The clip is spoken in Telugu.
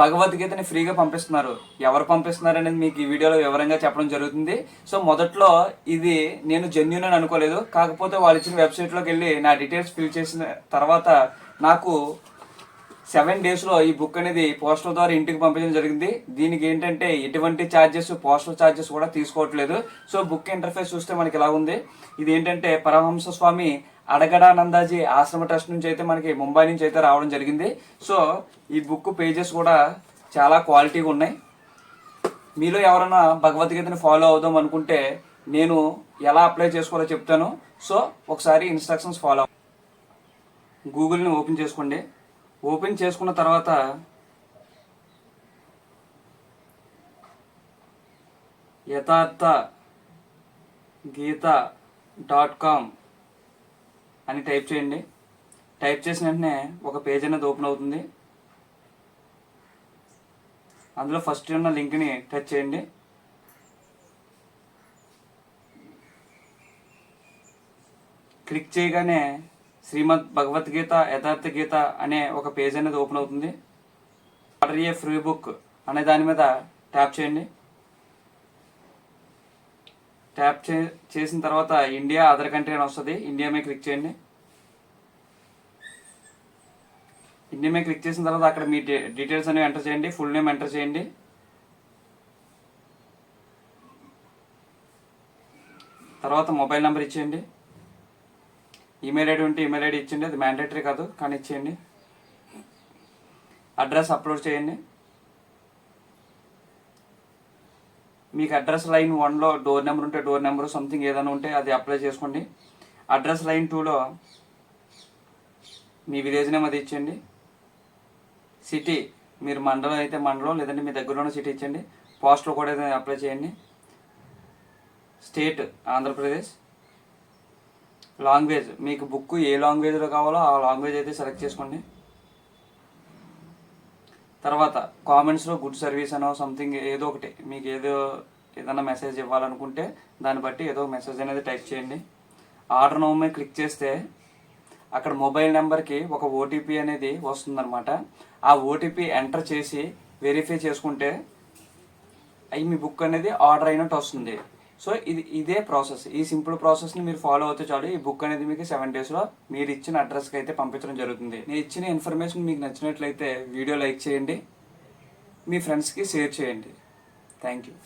భగవద్గీతని ఫ్రీగా పంపిస్తున్నారు. ఎవరు పంపిస్తున్నారు అనేది మీకు ఈ వీడియోలో వివరంగా చెప్పడం జరుగుతుంది. సో మొదట్లో ఇది నేను జెన్యున్ అని అనుకోలేదు. కాకపోతే వాళ్ళు ఇచ్చిన వెబ్సైట్లోకి వెళ్ళి నా డీటెయిల్స్ ఫిల్ చేసిన తర్వాత నాకు సెవెన్ డేస్లో ఈ బుక్ అనేది పోస్టల్ ద్వారా ఇంటికి పంపించడం జరిగింది. దీనికి ఏంటంటే ఎటువంటి ఛార్జెస్ పోస్టల్ ఛార్జెస్ కూడా తీసుకోవట్లేదు. సో బుక్ ఇంటర్ఫేస్ చూస్తే మనకి ఇలా ఉంది. ఇది ఏంటంటే పరమహంస స్వామి అడగడానందాజీ ఆశ్రమ ట్రస్ట్ నుంచి అయితే మనకి ముంబై నుంచి అయితే రావడం జరిగింది. సో ఈ బుక్ పేజెస్ కూడా చాలా క్వాలిటీగా ఉన్నాయి. మీలో ఎవరైనా భగవద్గీతని ఫాలో అవుదాం అనుకుంటే నేను ఎలా అప్లై చేసుకోవాలో చెప్తాను. సో ఒకసారి ఇన్స్ట్రక్షన్స్ ఫాలో గూగుల్ని ఓపెన్ చేసుకోండి. ఓపెన్ చేసుకున్న తర్వాత యథార్థ గీత డాట్ కామ్ అని టైప్ చేయండి. టైప్ చేసిన వెంటనే ఒక పేజ్ అనేది ఓపెన్ అవుతుంది. అందులో ఫస్ట్ ఉన్న లింక్ని టచ్ చేయండి. క్లిక్ చేయగానే శ్రీమద్ భగవద్గీత యథార్థ గీత అనే ఒక పేజ్ అనేది ఓపెన్ అవుతుంది. ఆర్డర్ ఏ ఫ్రీ బుక్ అనే దాని మీద ట్యాప్ చేయండి. ట్యాప్ చే చేసిన తర్వాత ఇండియా అదర్ కంట్రీ అని వస్తుంది. ఇండియా మీద క్లిక్ చేయండి. ఇండియా మీద క్లిక్ చేసిన తర్వాత అక్కడ మీ డీటెయిల్స్ అనేవి ఎంటర్ చేయండి. ఫుల్ నేమ్ ఎంటర్ చేయండి. తర్వాత మొబైల్ నెంబర్ ఇచ్చేయండి. ఈమెయిల్ ఐడి ఉంటే ఈమెయిల్ ఐడి ఇచ్చేయండి. అది మ్యాండేటరీ కాదు కానీ ఇచ్చేయండి. అడ్రస్ అప్లోడ్ చేయండి. మీకు అడ్రస్ లైన్ వన్లో డోర్ నెంబర్ ఉంటే డోర్ నెంబర్ సంథింగ్ ఏదైనా ఉంటే అది అప్లై చేసుకోండి. అడ్రస్ లైన్ టూలో మీ విలేజ్ నేమ్ అది ఇచ్చేయండి. సిటీ మీరు మండలం అయితే మండలం లేదంటే మీ దగ్గరలో ఉన్న సిటీ ఇచ్చండి పోస్టల్ కూడా ఏదైనా అప్లై చేయండి. స్టేట్ ఆంధ్రప్రదేశ్. లాంగ్వేజ్ మీకు బుక్ ఏ లాంగ్వేజ్లో కావాలో ఆ లాంగ్వేజ్ అయితే సెలెక్ట్ చేసుకోండి. తర్వాత కామెంట్స్లో గుడ్ సర్వీస్ అనో సంథింగ్ ఏదో ఒకటి మీకు ఏదో ఏదైనా మెసేజ్ ఇవ్వాలనుకుంటే దాన్ని బట్టి ఏదో మెసేజ్ అనేది టైప్ చేయండి. ఆర్డర్ నోమే క్లిక్ చేస్తే అక్కడ మొబైల్ నెంబర్కి ఒక ఓటీపీ అనేది వస్తుందన్నమాట. ఆ ఓటీపీ ఎంటర్ చేసి వెరిఫై చేసుకుంటే అవి మీ బుక్ అనేది ఆర్డర్ అయినట్టు వస్తుంది. సో ఇది ఇదే ప్రాసెస్. ఈ సింపుల్ ప్రాసెస్ని మీరు ఫాలో అవుతే చాలు. ఈ బుక్ అనేది మీకు సెవెన్ డేస్లో మీరు ఇచ్చిన అడ్రస్కి అయితే పంపించడం జరుగుతుంది. నేను ఇచ్చిన ఇన్ఫర్మేషన్ మీకు నచ్చినట్లయితే వీడియో లైక్ చేయండి. మీ ఫ్రెండ్స్కి షేర్ చేయండి. Thank you.